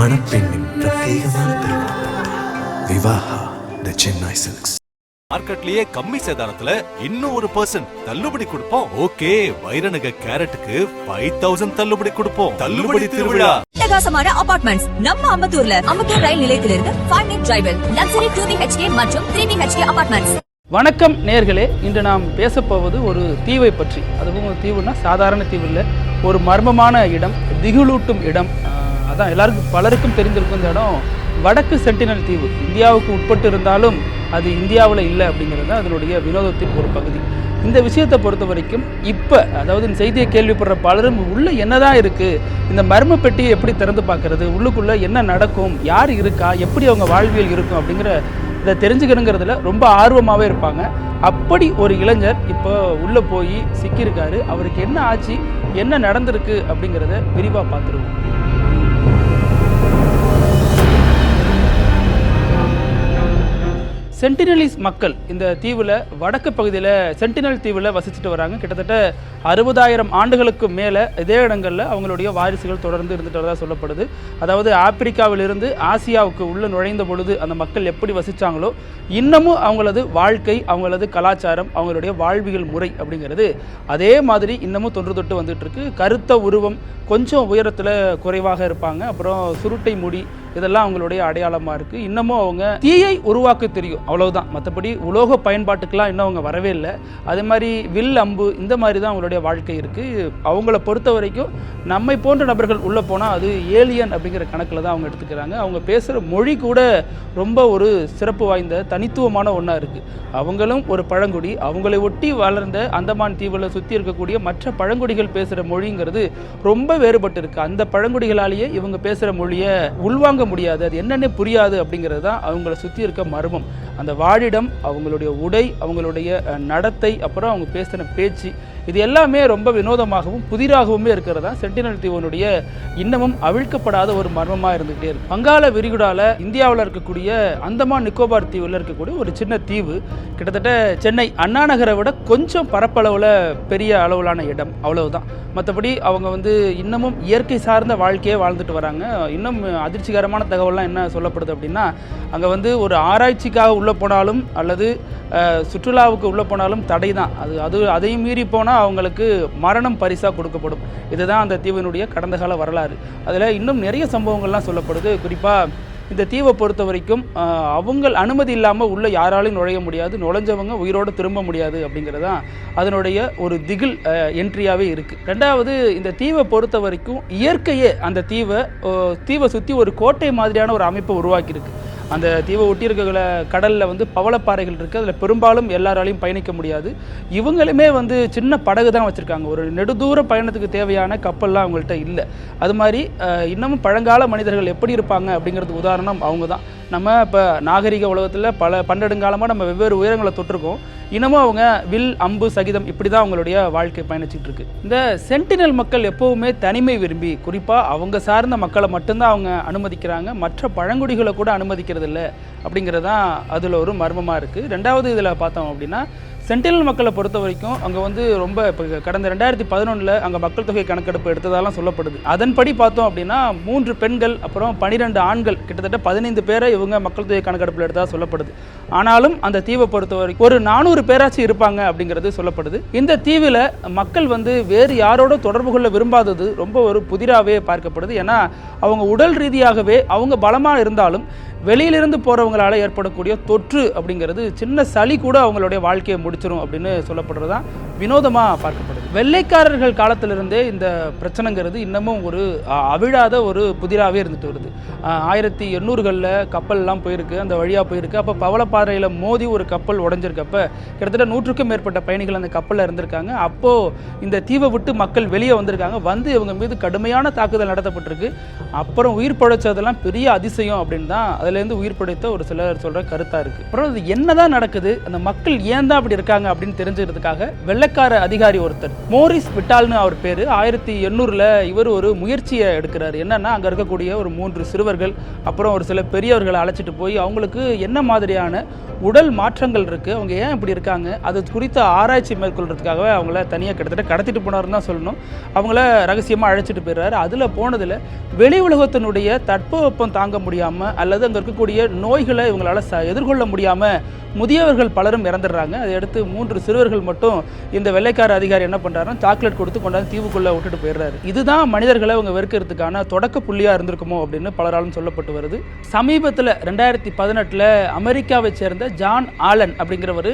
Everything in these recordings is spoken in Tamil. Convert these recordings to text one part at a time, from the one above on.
மணப்பெண்ணின் பிரத்யேகமான திருமணம். விவாஹா த சென்னை சில்க்ஸ் மார்க்கெட்லயே கம்மி சேதாரத்துல இன்னும் ஒரு பர்சன்ட் தள்ளுபடி கொடுப்போம். ஓகே வைரநக கேரட்டுக்கு ஃபைவ் தௌசண்ட் தள்ளுபடி கொடுப்போம். தள்ளுபடி திருவிழா. அட்டகாசமான அபார்ட்மெண்ட்ஸ் நம்ம அம்பத்தூர்ல அம்பத்தூர் ரயில் நிலையத்திலிருந்து ஃபைவ் மினிட் டிரைவில் லக்ஸரி டூ பிஹெச்கே மற்றும் த்ரீ பிஹெச்கே அபார்ட்மெண்ட்ஸ் வணக்கம் நேர்களே இன்று நாம் பேசப்போவது ஒரு தீவை பற்றி. அதுவும் ஒரு தீவுனா சாதாரண தீவு இல்லை ஒரு மர்மமான இடம் திகிலூட்டும் இடம். அதான் எல்லாருக்கும் பலருக்கும் தெரிஞ்சிருக்கும் இந்த இடம் வடக்கு சென்டினல் தீவு. இந்தியாவுக்கு உட்பட்டு இருந்தாலும் அது இந்தியாவில் இல்லை அப்படிங்கிறது தான் அதனுடைய வினோதத்தின் ஒரு பகுதி. இந்த விஷயத்தை பொறுத்த வரைக்கும் இப்போ அதாவது இந்த செய்தியை கேள்விப்படுற பலரும் உள்ளே என்னதான் இருக்குது இந்த மர்ம பெட்டியை எப்படி திறந்து பார்க்கறது? உள்ளுக்குள்ளே என்ன நடக்கும்? யார் இருக்கா? எப்படி அவங்க வாழ்வியல் இருக்கும்? அப்படிங்கிற இதை தெரிஞ்சுக்கணுங்கிறதுல ரொம்ப ஆர்வமாகவே இருப்பாங்க. அப்படி ஒரு இளைஞர் இப்போ உள்ளே போய் சிக்கியிருக்காரு. அவருக்கு என்ன ஆச்சு? என்ன நடந்திருக்கு? அப்படிங்கிறத விரிவாக பார்த்துருவோம். சென்டினலிஸ் மக்கள் இந்த தீவில் வடக்கு பகுதியில் சென்டினல் தீவில் வசிச்சுட்டு வராங்க. கிட்டத்தட்ட அறுபதாயிரம் ஆண்டுகளுக்கு மேலே இதே இடங்களில் அவங்களுடைய வாரிசுகள் தொடர்ந்து இருந்துட்டு வரதாக சொல்லப்படுது. அதாவது ஆப்பிரிக்காவிலிருந்து ஆசியாவுக்கு உள்ளே நுழைந்த பொழுது அந்த மக்கள் எப்படி வசித்தாங்களோ இன்னமும் அவங்களது வாழ்க்கை அவங்களது கலாச்சாரம் அவங்களுடைய வாழ்வியல் முறை அப்படிங்கிறது அதே மாதிரி இன்னமும் தொன்று தொட்டு வந்துட்டுருக்கு. கருத்த உருவம் கொஞ்சம் உயரத்தில் குறைவாக இருப்பாங்க. அப்புறம் சுருட்டை முடி இதெல்லாம் அவங்களுடைய அடையாளமாக இருக்குது இன்னமும் அவங்க தீயை உருவாக்க தெரியும். அவ்வளவுதான். மற்றபடி உலோக பயன்பாட்டுக்கெல்லாம் இன்னும் அவங்க வரவே இல்லை. அதே மாதிரி வில் அம்பு இந்த மாதிரி தான் அவங்களுடைய வாழ்க்கை இருக்குது அவங்கள பொறுத்த வரைக்கும் நம்மை போன்ற நபர்கள் உள்ளே போனால் அது ஏலியன் அப்படிங்கிற கணக்கில் தான் அவங்க எடுத்துக்கிறாங்க. அவங்க பேசுகிற மொழி கூட ரொம்ப ஒரு சிறப்பு வாய்ந்த தனித்துவமான ஒன்றா இருக்குது அவங்களும் ஒரு பழங்குடி. அவங்களை ஒட்டி வளர்ந்த அந்தமான் தீவில் சுற்றி இருக்கக்கூடிய மற்ற பழங்குடிகள் பேசுகிற மொழிங்கிறது ரொம்ப வேறுபட்டு இருக்குது அந்த பழங்குடிகளாலேயே இவங்க பேசுகிற மொழியை உள்வாங்க முடியாது. அது என்னென்ன புரியாது அப்படிங்கிறது தான் அவங்கள சுற்றி இருக்க மர்மம். அந்த வாழிடம் அவங்களுடைய உடை அவங்களுடைய நடத்தை அப்புறம் அவங்க பேசின பேச்சு இது எல்லாமே ரொம்ப வினோதமாகவும் புதிராகவுமே இருக்கிறது? தான் சென்டினல் தீவனுடைய இன்னமும் அவிழ்க்கப்படாத ஒரு மர்மமாக இருந்துகிட்டே இருக்கு. வங்காள விரிகுடால இந்தியாவில் இருக்கக்கூடிய அந்தமான் நிக்கோபார் தீவில் இருக்கக்கூடிய ஒரு சின்ன தீவு கிட்டத்தட்ட சென்னை அண்ணா நகரை விட கொஞ்சம் பரப்பளவில் பெரிய அளவிலான இடம். அவ்வளவுதான். மற்றபடி அவங்க வந்து இன்னமும் இயற்கை சார்ந்த வாழ்க்கையே வாழ்ந்துட்டு வராங்க. இன்னும் அதிர்ச்சிகரமான தகவல்லாம் என்ன சொல்லப்படுது அப்படின்னா அங்கே வந்து ஒரு ஆராய்ச்சிக்காக உள்ள போனாலும் அல்லது சுற்றுலாவுக்கு உள்ளே போனாலும் தடை தான் அது அது அதையும் மீறி போனால் அவங்களுக்கு மரணம் பரிசாக கொடுக்கப்படும். இதுதான் அந்த தீவினுடைய கடந்த கால வரலாறு. அதில் இன்னும் நிறைய சம்பவங்கள்லாம் சொல்லப்படுது. குறிப்பாக இந்த தீவை பொறுத்த வரைக்கும் அவங்க அனுமதி இல்லாமல் உள்ளே யாராலையும் நுழைய முடியாது. நுழைஞ்சவங்க உயிரோடு திரும்ப முடியாது அப்படிங்கிறது தான் அதனுடைய ஒரு திகில் என்ட்ரியாகவே இருக்குது ரெண்டாவது இந்த தீவை பொறுத்த வரைக்கும் இயற்கையே அந்த தீவை தீவை சுற்றி ஒரு கோட்டை மாதிரியான ஒரு அமைப்பை உருவாக்கியிருக்கு. அந்த தீவை ஒட்டி இருக்கிற கடலில் வந்து பவளப்பாறைகள் இருக்குது அதில் பெரும்பாலும் எல்லாராலையும் பயணிக்க முடியாது. இவங்களுமே வந்து சின்ன படகு தான் வச்சுருக்காங்க. ஒரு நெடுதூர பயணத்துக்கு தேவையான கப்பல்லாம் அவங்கள்ட்ட இல்லை. அது மாதிரி இன்னமும் பழங்கால மனிதர்கள் எப்படி இருப்பாங்க அப்படிங்கிறது உதாரணம் அவங்க தான் நம்ம இப்போ நாகரிக உலகத்தில் பல பன்னெடுங்காலமாக நம்ம வெவ்வேறு உயரங்களை தொட்டிருக்கோம். இன்னமும் அவங்க வில் அம்பு சகிதம் இப்படி தான் அவங்களுடைய வாழ்க்கை பயணிச்சுட்டு இருக்கு. இந்த சென்டினல் மக்கள் எப்போவுமே தனிமை விரும்பி குறிப்பாக அவங்க சார்ந்த மக்களை மட்டும்தான் அவங்க அனுமதிக்கிறாங்க. மற்ற பழங்குடிகளை கூட அனுமதிக்கிறது இல்லை அப்படிங்கிறது தான் அதில் ஒரு மர்மமாக இருக்குது ரெண்டாவது இதில் பார்த்தோம் அப்படின்னா சென்டினல் மக்களை பொறுத்த வரைக்கும் அங்கே வந்து ரொம்ப இப்போ கடந்த ரெண்டாயிரத்தி பதினொன்றில் அங்கே மக்கள் தொகை கணக்கெடுப்பு எடுத்ததாலாம் சொல்லப்படுது. அதன்படி பார்த்தோம் அப்படின்னா மூன்று பெண்கள் அப்புறம் பன்னிரெண்டு ஆண்கள் கிட்டத்தட்ட பதினைந்து பேரை இவங்க மக்கள் தொகை கணக்கெடுப்பில் எடுத்ததாக சொல்லப்படுது. ஆனாலும் அந்த தீவை பொறுத்த வரைக்கும் ஒரு நானூறு பேராச்சும் இருப்பாங்க அப்படிங்கிறது சொல்லப்படுது. இந்த தீவில் மக்கள் வந்து வேறு யாரோட தொடர்பு கொள்ள விரும்பாதது ரொம்ப ஒரு புதிராகவே பார்க்கப்படுது. ஏன்னா அவங்க உடல் ரீதியாகவே அவங்க பலமாக இருந்தாலும் வெளியிலிருந்து போகிறவங்களால ஏற்படக்கூடிய தொற்று அப்படிங்கிறது சின்ன சளி கூட அவங்களுடைய வாழ்க்கையை முடிச்சிடும் அப்படின்னு சொல்லப்படுறது தான் வினோதமாக பார்க்கப்படுது. வெள்ளைக்காரர்கள் காலத்திலிருந்தே இந்த பிரச்சனைங்கிறது இன்னமும் ஒரு அவிழாத ஒரு புதிராகவே இருந்துட்டு வருது. ஆயிரத்தி எண்ணூறுகளில் கப்பல்லாம் போயிருக்கு அந்த வழியாக போயிருக்கு. அப்போ பவளப்பாறையில் மோதி ஒரு கப்பல் உடஞ்சிருக்கப்ப கிட்டத்தட்ட நூற்றுக்கும் மேற்பட்ட பயணிகள் அந்த கப்பலில் இருந்திருக்காங்க. அப்போது இந்த தீவை விட்டு மக்கள் வெளியே வந்திருக்காங்க. வந்து இவங்க மீது கடுமையான தாக்குதல் நடத்தப்பட்டிருக்கு. அப்புறம் உயிர் பிழைச்சதெல்லாம் பெரிய அதிசயம் அப்படின்னு தான் அதுலேருந்து உயிர் பிழைத்த ஒரு சிலர் சொல்கிற கருத்தாக இருக்குது அப்புறம் அது என்னதான் நடக்குது? அந்த மக்கள் ஏன் தான் அப்படி இருக்காங்க அப்படின்னு தெரிஞ்சுக்கிறதுக்காக வெள்ளைக்கார அதிகாரி ஒருத்தர் மோரிஸ் பிட்டால்னு அவர் பேர். ஆயிரத்தி எண்ணூறில் இவர் ஒரு முயற்சியை எடுக்கிறார். என்னென்னா அங்கே இருக்கக்கூடிய ஒரு மூன்று சிறுவர்கள் அப்புறம் ஒரு சில பெரியவர்களை அழைச்சிட்டு போய் அவங்களுக்கு என்ன மாதிரியான உடல் மாற்றங்கள் இருக்குது அவங்க ஏன் இப்படி இருக்காங்க அது குறித்த ஆராய்ச்சி மேற்கொள்றதுக்காகவே அவங்கள தனியாக கிட்டத்தட்ட கடத்திட்டு போனார்னு தான் சொல்லணும். அவங்கள ரகசியமாக அழைச்சிட்டு போயிடுறாரு. அதில் போனதில் வெளி உலகத்தினுடைய தட்பவெப்பம் தாங்க முடியாமல் அல்லது அங்கே இருக்கக்கூடிய நோய்களை இவங்களால் ச எதிர்கொள்ள முடியாமல் முதியவர்கள் பலரும் இறந்துடுறாங்க. அதை அடுத்து மூன்று சிறுவர்கள் மட்டும் இந்த வெள்ளைக்கார அதிகாரி என்ன பண்ணுறாருன்னா சாக்லேட் கொடுத்து கொண்டாந்து தீவுக்குள்ளே விட்டுட்டு போயிடுறாரு. இதுதான் மனிதர்களை அவங்க வெறுக்கிறதுக்கான தொடக்க புள்ளியாக இருந்திருக்குமோ அப்படின்னு பலராலும் சொல்லப்பட்டு வருது. சமீபத்தில் ரெண்டாயிரத்தி பதினெட்டில் அமெரிக்காவை சேர்ந்த ஜான் ஆலன் அப்படிங்கிறவர்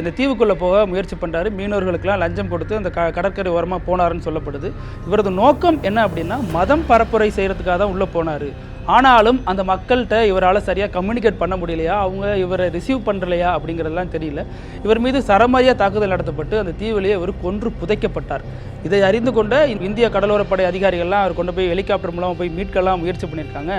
இந்த தீவுக்குள்ளே போக முயற்சி பண்ணுறாரு மீனவர்களுக்கெல்லாம் லஞ்சம் கொடுத்து அந்த க கடற்கரை ஓரமாக போனாருன்னு சொல்லப்படுது. இவரது நோக்கம் என்ன அப்படின்னா மதம் பரப்புரை செய்கிறதுக்காக தான் உள்ளே போனார். ஆனாலும் அந்த மக்கள்கிட்ட இவரால் சரியாக கம்யூனிகேட் பண்ண முடியலையா? அவங்க இவரை ரிசீவ் பண்ணுறலையா அப்படிங்கிறதெல்லாம் தெரியல. இவர் மீது சரமாரியாக தாக்குதல் நடத்தப்பட்டு அந்த தீவிலேயே இவர் கொன்று புதைக்கப்பட்டார். இதை அறிந்து கொண்ட இந்திய கடலோரப்படை அதிகாரிகள்லாம் அவர் கொண்டு போய் ஹெலிகாப்டர் மூலமாக போய் மீட்கலாம் முயற்சி பண்ணியிருக்காங்க.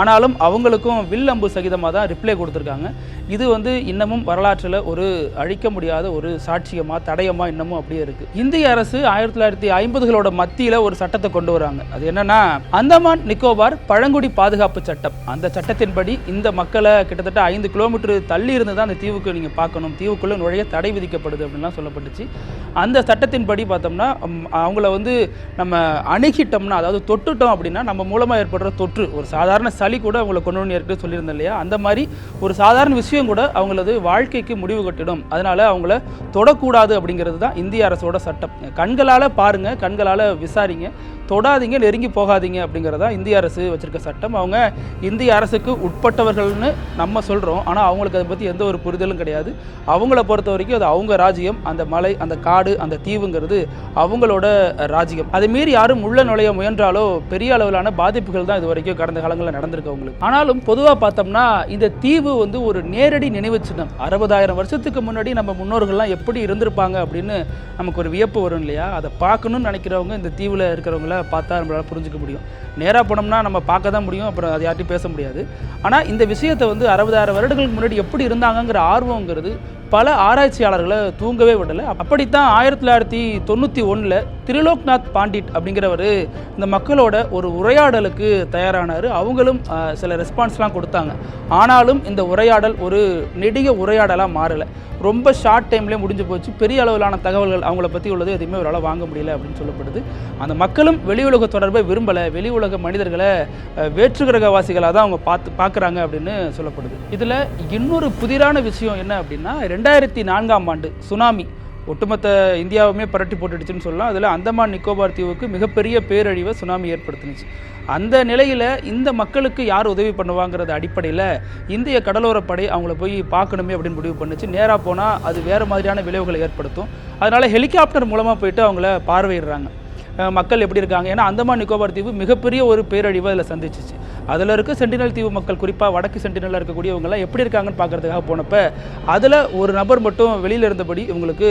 ஆனாலும் அவங்களுக்கும் வில் அம்பு சகிதமாக தான் ரிப்ளை கொடுத்துருக்காங்க. இது வந்து இன்னமும் வரலாற்றில் ஒரு அழிக்க முடியாத ஒரு சாட்சியமாக தடயமாக இன்னமும் அப்படியே இருக்குது இந்திய அரசு ஆயிரத்தி தொள்ளாயிரத்தி ஐம்பதுகளோட மத்தியில் ஒரு சட்டத்தை கொண்டு வராங்க. அது என்னென்னா அந்தமான் நிக்கோபார் பழங்குடி பாதுகாப்பு சட்டம். அந்த சட்டத்தின்படி இந்த மக்களை கிட்டத்தட்ட ஐந்து கிலோமீட்டர் தள்ளி இருந்து தான் அந்த தீவுக்கு நீங்கள் பார்க்கணும். தீவுக்குள்ளே நுழைய தடை விதிக்கப்படுது அப்படின்லாம் சொல்லப்பட்டுச்சு. அந்த சட்டத்தின்படி பார்த்தோம்னா அவங்கள வந்து நம்ம அணுகிட்டோம்னா அதாவது தொட்டுட்டோம் அப்படின்னா நம்ம மூலமாக ஏற்படுற தொற்று ஒரு சாதாரண சளி கூட அவங்கள கொண்டு வந்து ஏற்கனவே சொல்லியிருந்தேன் இல்லையா? அந்த மாதிரி ஒரு சாதாரண விஷயம் கூட அவங்களது வாழ்க்கைக்கு முடிவு கட்டிடும். அதனால் அவங்கள தொடக்கூடாது அப்படிங்கிறது தான் இந்திய அரசோட சட்டம். கண்களால் பாருங்கள் கண்களால் விசாரிங்க. தொடாதீங்க நெருங்கி போகாதீங்க அப்படிங்கிறதா இந்திய அரசு வச்சுருக்க சட்டம். அவங்க இந்திய அரசுக்கு உட்பட்டவர்கள்னு நம்ம சொல்கிறோம் ஆனால் அவங்களுக்கு அதை பற்றி எந்த ஒரு புரிதலும் கிடையாது. அவங்கள பொறுத்த வரைக்கும் அது அவங்க ராஜ்யம் அந்த மலை அந்த காடு அந்த தீவுங்கிறது அவங்களோட ராஜ்யம் அதை மீறி யாரும் உள்ள நுழைய முயன்றாலோ பெரிய அளவிலான பாதிப்புகள் தான் இது வரைக்கும் கடந்த காலங்களில் நடந்திருக்கு அவங்களுக்கு. ஆனாலும் பொதுவாக பார்த்தோம்னா இந்த தீவு வந்து ஒரு நேரடி நினைவு சின்னம். அறுபதாயிரம் வருஷத்துக்கு முன்னாடி நம்ம முன்னோர்கள்லாம் எப்படி இருந்திருப்பாங்க அப்படின்னு நமக்கு ஒரு வியப்பு வரும் இல்லையா? அதை பார்க்கணும்னு நினைக்கிறவங்க இந்த தீவில் இருக்கிறவங்கள பார்த்தா நம்மளால புரிஞ்சுக்க முடியும். நேராக போனோம்னா நம்ம பார்க்க தான் முடியும் அப்புறம் அது யார்ட்டையும் பேச முடியாது. ஆனால் இந்த விஷயத்தை வந்து அறுபதாயிரம் வருடங்களுக்கு முன்னாடி எப்படி இருந்தாங்கங்கிற ஆர்வங்கிறது பல ஆராய்ச்சியாளர்களை தூங்கவே விடலை. அப்படித்தான் ஆயிரத்தி தொள்ளாயிரத்தி தொண்ணூற்றி ஒன்றில் திரிலோக்நாத் பாண்டிட் அப்படிங்கிறவர் இந்த மக்களோட ஒரு உரையாடலுக்கு தயாரானார். அவங்களும் சில ரெஸ்பான்ஸ்லாம் கொடுத்தாங்க. ஆனாலும் இந்த உரையாடல் ஒரு நெடிய உரையாடலாக மாறலை. ரொம்ப ஷார்ட் டைம்லேயே முடிஞ்சு போச்சு. பெரிய அளவிலான தகவல்கள் அவங்கள பற்றி உள்ளது எதுவுமே அவரால் வாங்க முடியல அப்படின்னு சொல்லப்படுது. அந்த மக்களும் வெளி உலக தொடர்பை விரும்பலை. வெளி உலக மனிதர்களை வேற்று கிரகவாசிகளாக தான் அவங்க பார்த்து பார்க்குறாங்க அப்படின்னு சொல்லப்படுது. இதில் இன்னொரு புதிரான விஷயம் என்ன அப்படின்னா ரெண்டாயிரத்தி நான்காம் ஆண்டு சுனாமி. ஒட்டுமொத்த இந்தியாவுமே பரட்டி போட்டுடுச்சுன்னு சொல்லலாம். அதில் அந்தமான் நிக்கோபார் தீவுக்கு மிகப்பெரிய பேரழிவை சுனாமி ஏற்படுத்துனுச்சு. அந்த நிலையில் இந்த மக்களுக்கு யார் உதவி பண்ணுவாங்கிறது அடிப்படையில் இந்திய கடலோரப்படை அவங்கள போய் பார்க்கணுமே அப்படின்னு முடிவு பண்ணுச்சு. நேராக போனால் அது வேறு மாதிரியான விளைவுகளை ஏற்படுத்தும். அதனால் ஹெலிகாப்டர் மூலமாக போயிட்டு அவங்கள பார்வையிடுறாங்க. மக்கள் எப்படி இருக்காங்க? ஏன்னா அந்தமான் நிக்கோபார் தீவு மிகப்பெரிய ஒரு பேரழிவை அதில் சந்திச்சிச்சு. அதில் இருக்க சென்டினல் தீவு மக்கள் குறிப்பாக வடக்கு சென்டினலில் இருக்கக்கூடியவங்களாம் எப்படி இருக்காங்கன்னு பார்க்குறதுக்காக போனப்போ அதில் ஒரு நபர் மட்டும் வெளியில் இருந்தபடி இவங்களுக்கு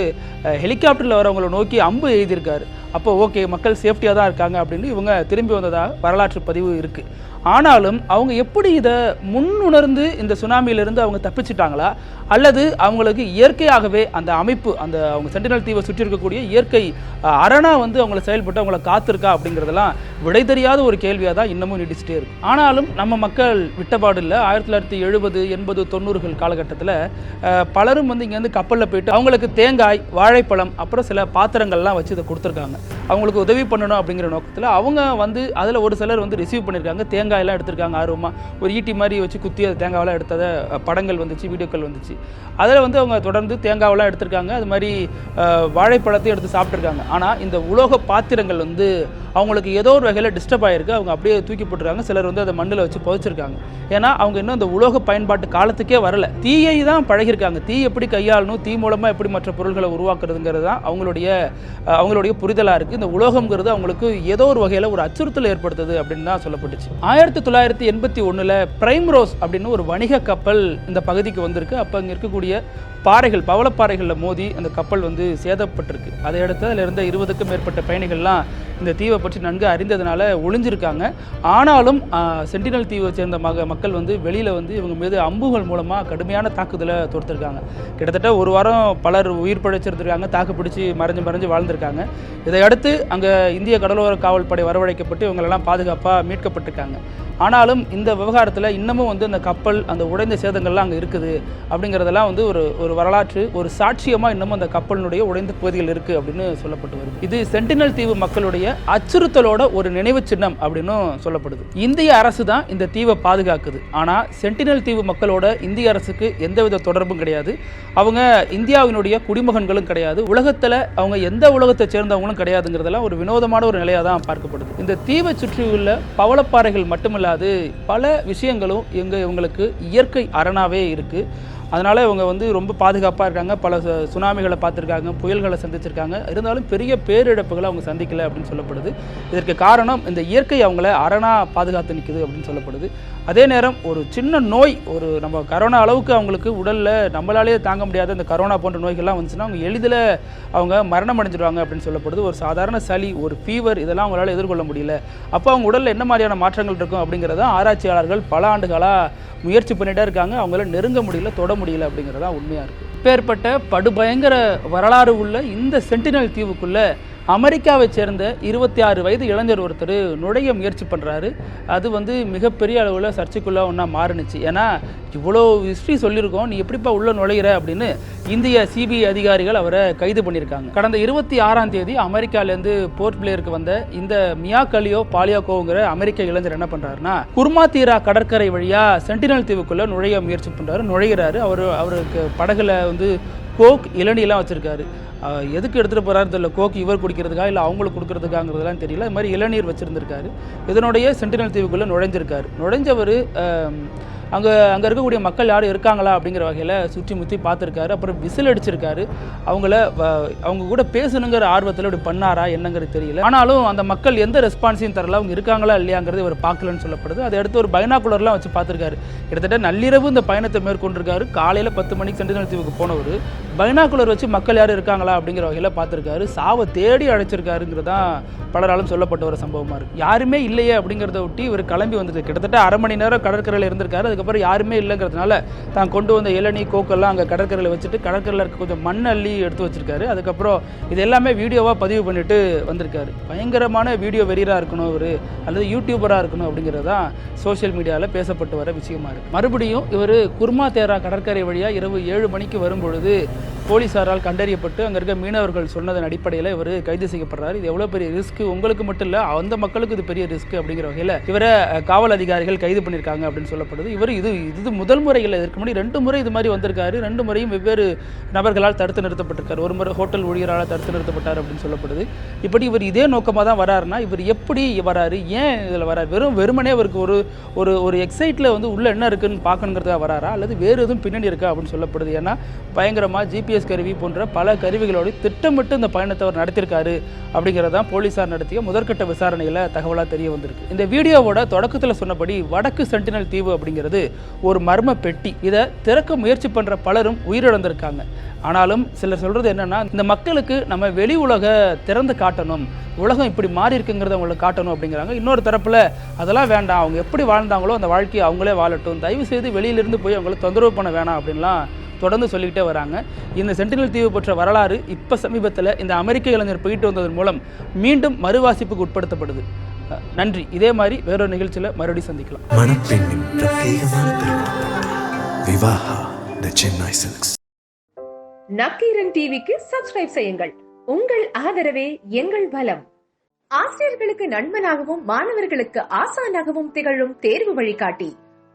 ஹெலிகாப்டரில் வரவங்களை நோக்கி அம்பு எழுதியிருக்காரு அப்போ ஓகே மக்கள் சேஃப்டியாக தான் இருக்காங்க அப்படின்னு இவங்க திரும்பி வந்ததாக வரலாற்று பதிவு இருக்குது ஆனாலும் அவங்க எப்படி இதை முன்னுணர்ந்து இந்த சுனாமியிலிருந்து அவங்க தப்பிச்சிட்டாங்களா? அல்லது அவங்களுக்கு இயற்கையாகவே அந்த அமைப்பு அந்த அவங்க சென்டினல் தீவை சுற்றி இருக்கக்கூடிய இயற்கை அரணாக அரணா வந்து அவங்கள செயல்பட்டு அவங்கள காத்திருக்கா அப்படிங்கிறதெல்லாம் விடை தெரியாத ஒரு கேள்வியாக தான் இன்னமும் நீடிச்சிட்டே இருக்கு. ஆனாலும் நம்ம மக்கள் விட்டபாடு இல்லை ஆயிரத்தி தொள்ளாயிரத்தி எழுபது எண்பது தொண்ணூறுகள் காலகட்டத்தில் பலரும் வந்து இங்கேருந்து கப்பலில் போயிட்டு அவங்களுக்கு தேங்காய் வாழைப்பழம் அப்புறம் சில பாத்திரங்கள்லாம் வச்சு இதை கொடுத்துருக்காங்க. அவங்களுக்கு உதவி பண்ணணும் அப்படிங்கிற நோக்கத்தில் அவங்க வந்து அதில் ஒரு சிலர் வந்து ரிசீவ் பண்ணியிருக்காங்க தேங்காயெல்லாம் எடுத்திருக்காங்க ஆர்வமாக ஒரு ஈட்டி மாதிரி வச்சு குத்தி அது தேங்காவெல்லாம் எடுத்ததை படங்கள் வந்துச்சு வீடியோக்கள் வந்துச்சு. அதில் வந்து அவங்க தொடர்ந்து தேங்காவெல்லாம் எடுத்திருக்காங்க. அது மாதிரி வாழைப்பழத்தையும் எடுத்து சாப்பிட்ருக்காங்க ஆனால் இந்த உலோக பாத்திரங்கள் வந்து அவங்களுக்கு ஏதோ ஒரு வகையில் டிஸ்டர்ப் ஆகிருக்கு அவங்க அப்படியே தூக்கி போட்டுருக்காங்க. சிலர் வந்து அதை மண்ணில் வச்சு புதைச்சிருக்காங்க. ஏன்னா அவங்க இன்னும் அந்த உலோக பயன்பாட்டு காலத்துக்கே வரல. தீயை தான் பழகிருக்காங்க தீ எப்படி கையாளணும் தீ மூலமாக எப்படி மற்ற பொருள்களை உருவாக்குறதுங்கிறது தான் அவங்களுடைய அவங்களுடைய புரிதலாக இருக்குது இந்த உலோகங்கிறது அவங்களுக்கு ஏதோ ஒரு வகையில் ஒரு அச்சுறுத்தல் ஏற்படுத்துது அப்படின்னு தான் சொல்லப்பட்டுச்சு. ஆயிரத்தி தொள்ளாயிரத்தி எண்பத்தி ஒன்றில் பிரைம் ரோஸ் அப்படின்னு ஒரு வணிக கப்பல் இந்த பகுதிக்கு வந்திருக்கு. அப்போ அங்கே இருக்கக்கூடிய பாறைகள் பவளப்பாறைகளில் மோதி அந்த கப்பல் வந்து சேதப்பட்டிருக்கு. அதை அடுத்து அதில் இருந்த இருபதுக்கும் மேற்பட்ட பயணிகள்லாம் இந்த தீவை பற்றி நன்கு அறிந்ததுனால ஒளிஞ்சிருக்காங்க. ஆனாலும் சென்டினல் தீவை சேர்ந்த மக மக்கள் வந்து வெளியில் வந்து இவங்க மீது அம்புகள் மூலமாக கடுமையான தாக்குதலை தொடுத்திருக்காங்க. கிட்டத்தட்ட ஒரு வாரம் பலர் உயிர் பழைச்சிருந்திருக்காங்க தாக்கு பிடிச்சி மறைஞ்சு மறைஞ்சு வாழ்ந்திருக்காங்க. இதையடுத்து அங்கே இந்திய கடலோர காவல் படை வரவழைக்கப்பட்டு இவங்களெல்லாம் பாதுகாப்பாக மீட்கப்பட்டிருக்காங்க. ஆனாலும் இந்த விவகாரத்தில் இன்னமும் வந்து அந்த கப்பல் அந்த உடைந்த சேதங்கள்லாம் அங்கே இருக்குது. அப்படிங்கிறதெல்லாம் வந்து ஒரு ஒரு வரலாற்று ஒரு சாட்சியமாக இன்னமும் அந்த கப்பலினுடைய உடைந்த பகுதிகள் இருக்குது அப்படின்னு சொல்லப்பட்டு வருது. இது சென்டினல் தீவு மக்களுடைய அச்சுறுத்தலோட ஒரு நினைவு சின்னம் அப்படின்னும் சொல்லப்படுது. இந்திய அரசு தான் இந்த தீவை பாதுகாக்குது. ஆனால் சென்டினல் தீவு மக்களோட இந்திய அரசுக்கு எந்தவித தொடர்பும் கிடையாது. அவங்க இந்தியாவினுடைய குடிமகன்களும் கிடையாது. உலகத்தில் அவங்க எந்த உலகத்தை சேர்ந்தவங்களும் கிடையாதுங்கிறதெல்லாம் ஒரு வினோதமான ஒரு நிலையாக தான் பார்க்கப்படுது. இந்த தீவை சுற்றியுள்ள பவளப்பாறைகள் மட்டுமல்லாது பல விஷயங்களும் இங்கே இவங்களுக்கு இயற்கை அரணாவே இருக்குது அதனால் இவங்க வந்து ரொம்ப பாதுகாப்பாக இருக்காங்க. பல சு- சுனாமிகளை பார்த்துருக்காங்க புயல்களை சந்திச்சிருக்காங்க. இருந்தாலும் பெரிய பேரிழப்புகளை அவங்க சந்திக்கலை அப்படின்னு சொல்லப்படுது. இதற்கு காரணம் இந்த இயற்கை அவங்கள அரணாக பாதுகாத்து நிற்குது அப்படின்னு சொல்லப்படுது. அதே நேரம் ஒரு சின்ன நோய் ஒரு நம்ம கரோனா அளவுக்கு அவங்களுக்கு உடலில் நம்மளாலேயே தாங்க முடியாத இந்த கரோனா போன்ற நோய்கள்லாம் வந்துச்சுன்னா அவங்க எளிதில் அவங்க மரணம் அடைஞ்சிடுவாங்க அப்படின்னு சொல்லப்படுது. ஒரு சாதாரண சளி ஒரு ஃபீவர் இதெல்லாம் அவங்களால எதிர்கொள்ள முடியல. அப்போ அவங்க உடலில் என்ன மாதிரியான மாற்றங்கள் இருக்கும் அப்படிங்கிறத ஆராய்ச்சியாளர்கள் பல ஆண்டுகளாக முயற்சி பண்ணிட்டே இருக்காங்க. அவங்களால நெருங்க முடியல தொட முடியல அப்படிங்கிறதா உண்மையாக இருக்குது இப்பேற்பட்ட படுபயங்கர வரலாறு உள்ள இந்த சென்டினல் தீவுக்குள்ள அமெரிக்காவை சேர்ந்த இருபத்தி ஆறு வயது இளைஞர் ஒருத்தர் நுழைய முயற்சி பண்ணுறாரு அது வந்து மிகப்பெரிய அளவில் சர்ச்சைக்குள்ளே ஒன்றா மாறுனுச்சு. ஏன்னா இவ்வளோ ஹிஸ்ட்ரி சொல்லியிருக்கோம். நீ எப்படிப்பா உள்ளே நுழையிற அப்படின்னு இந்திய சிபிஐ அதிகாரிகள் அவரை கைது பண்ணியிருக்காங்க. கடந்த இருபத்தி ஆறாம் தேதி அமெரிக்காலேருந்து போர்ட் பிளேயருக்கு வந்த இந்த மியா கலியோ பாலியாக்கோங்கிற அமெரிக்க இளைஞர் என்ன பண்ணுறாருன்னா குர்மா தீரா கடற்கரை வழியாக சென்டினல் தீவுக்குள்ளே நுழைய முயற்சி பண்ணுறாரு நுழைகிறாரு அவர் அவருக்கு படகுல வந்து கோக் இளநிலாம் வச்சுருக்காரு. எதுக்கு எடுத்துகிட்டு போகிறாரு தெரியல. கோக்கு இவர் குடிக்கிறதுக்கா இல்லை அவங்களுக்கு கொடுக்கறதுக்காங்கிறதுலாம் தெரியல. இது மாதிரி இளநீர் வச்சுருந்துருக்காரு. இதனுடைய சென்டினல் தீவுக்குள்ளே நுழைஞ்சிருக்காரு. நுழைஞ்சவர் அங்கே அங்கே இருக்கக்கூடிய மக்கள் யாரும் இருக்காங்களா அப்படிங்கிற வகையில் சுற்றி முற்றி பார்த்துருக்காரு. அப்புறம் விசில் அடிச்சிருக்காரு. அவங்கள வ- அவங்க கூட பேசணுங்கிற ஆர்வத்தில் இப்படி பண்ணாரா என்னங்கிறது தெரியல. ஆனாலும் அந்த மக்கள் எந்த ரெஸ்பான்ஸையும் தரல. அவங்க இருக்காங்களா இல்லையாங்கிறது இவர் பார்க்கலன்னு சொல்லப்படுது. அதை அடுத்து ஒரு பைனாக்குலர்லாம் வச்சு பார்த்துருக்காரு. கிட்டத்தட்ட நள்ளிரவு இந்த பயணத்தை மேற்கொண்டிருக்காரு. காலையில் பத்து மணிக்கு சென்டினல் தீவுக்கு போனவர். பைனாக்குலர் வச்சு மக்கள் யாரும் இருக்காங்களா அப்படிங்கிற வகையில் பார்த்துருக்காரு. சாவை தேடி அழைச்சிருக்காருங்கிறது தான் பலராலும் சொல்லப்பட்ட ஒரு சம்பவமாக இருக்குது யாருமே இல்லையே அப்படிங்கிறத ஒட்டி இவர் கிளம்பி வந்துட்டு கிட்டத்தட்ட அரை மணி நேரம் கடற்கரையில் இருந்திருக்காரு. அதுக்கப்புறம் யாருமே இல்லைங்கிறதுனால தான் கொண்டு வந்த இளநீ கோக்கெல்லாம் அங்கே கடற்கரையில் வச்சுட்டு கடற்கரையில் இருக்க கொஞ்சம் மண் அள்ளி எடுத்து வச்சிருக்காரு. அதுக்கப்புறம் இது எல்லாமே வீடியோவாக பதிவு பண்ணிட்டு வந்திருக்காரு. பயங்கரமான வீடியோ வெறியராக இருக்கணும் அவர் அல்லது யூடியூபராக இருக்கணும் அப்படிங்கிறது தான் சோஷியல் மீடியாவில் பேசப்பட்டு வர விஷயமா இருக்குது மறுபடியும் இவர் குர்மா தேரா கடற்கரை வழியாக இரவு ஏழு மணிக்கு வரும்பொழுது போலீஸாரால் கண்டறியப்பட்டு அங்கே இருக்க மீனவர்கள் சொன்னதன் அடிப்படையில் இவர் கைது செய்யப்படுறாரு. இது எவ்வளோ பெரிய ரிஸ்க் உங்களுக்கு மட்டும் இல்லை அந்த மக்களுக்கு இது பெரிய ரிஸ்க் அப்படிங்கிற வகையில் இவரை காவல் அதிகாரிகள் கைது பண்ணியிருக்காங்க அப்படின்னு சொல்லப்படுது. இவர் இது இது முதல் முறையில் இதற்கு முன்னாடி ரெண்டு முறை இது மாதிரி வந்திருக்காரு. ரெண்டு முறையும் வெவ்வேறு நபர்களால் தடுத்து நிறுத்தப்பட்டிருக்காரு. ஒரு முறை ஹோட்டல் ஊழியரால் தடுத்து நிறுத்தப்பட்டார் அப்படின்னு சொல்லப்படுது. இப்படி இவர் இதே நோக்கமாக தான் வராருன்னா இவர் எப்படி வராரு? ஏன் இதில் வராரு? வெறும் வெறுமனே அவருக்கு ஒரு ஒரு ஒரு எக்ஸைட்டில் வந்து உள்ளே என்ன இருக்குன்னு பார்க்கணுங்கிறதுக்காக வராரா? அல்லது வேறு எதுவும் பின்னணி இருக்கா அப்படின்னு சொல்லப்படுது. ஏன்னா பயங்கரமாக ஜிபிஎஸ் கருவி போன்ற பல கருவிகளோடு திட்டமிட்டு இந்த பயணத்தை அவர் நடத்தியிருக்காரு அப்படிங்கிறதான் போலீசார் நடத்திய முதற்கட்ட விசாரணையில் தகவலாக தெரிய வந்திருக்கு. இந்த வீடியோவோட தொடக்கத்தில் சொன்னபடி வடக்கு சென்டினல் தீவு அப்படிங்கிறது ஒரு மர்ம பெட்டி. இதை திறக்க முயற்சி பண்ணுற பலரும் உயிரிழந்திருக்காங்க. ஆனாலும் சிலர் சொல்கிறது என்னன்னா இந்த மக்களுக்கு நம்ம வெளி உலக திறந்து காட்டணும் உலகம் இப்படி மாறி இருக்குங்கிறத அவங்களுக்கு காட்டணும் அப்படிங்கிறாங்க. இன்னொரு தரப்பில் அதெல்லாம் வேண்டாம் அவங்க எப்படி வாழ்ந்தாங்களோ அந்த வாழ்க்கையை அவங்களே வாழட்டும் தயவு செய்து வெளியிலிருந்து போய் அவங்களை தொந்தரவு பண்ண வேணாம் அப்படின்லாம் தொடர்ந்து சொல்லிக்கிட்டே வராங்க. இந்த சென்டினல் தீவு பற்ற வரலாறு இப்போ சமீபத்தில் இந்த அமெரிக்க இளைஞர் போயிட்டு வந்ததன் மூலம் மீண்டும் மறுவாசிப்புக்கு உட்படுத்தப்படுது. நன்றி. இதே மாதிரி வேறொரு நிகழ்ச்சியில் மறுபடியும் சந்திக்கலாம். நக்கீரன் டிவிக்கு சப்ஸ்கிரைப் செய்யுங்கள். உங்கள் ஆதரவே எங்கள் பலம் ஆசிரியர்களுக்கு நண்பனாகவும் மாணவர்களுக்கு ஆசானாகவும் திகழும் தேர்வு வழிகாட்டி.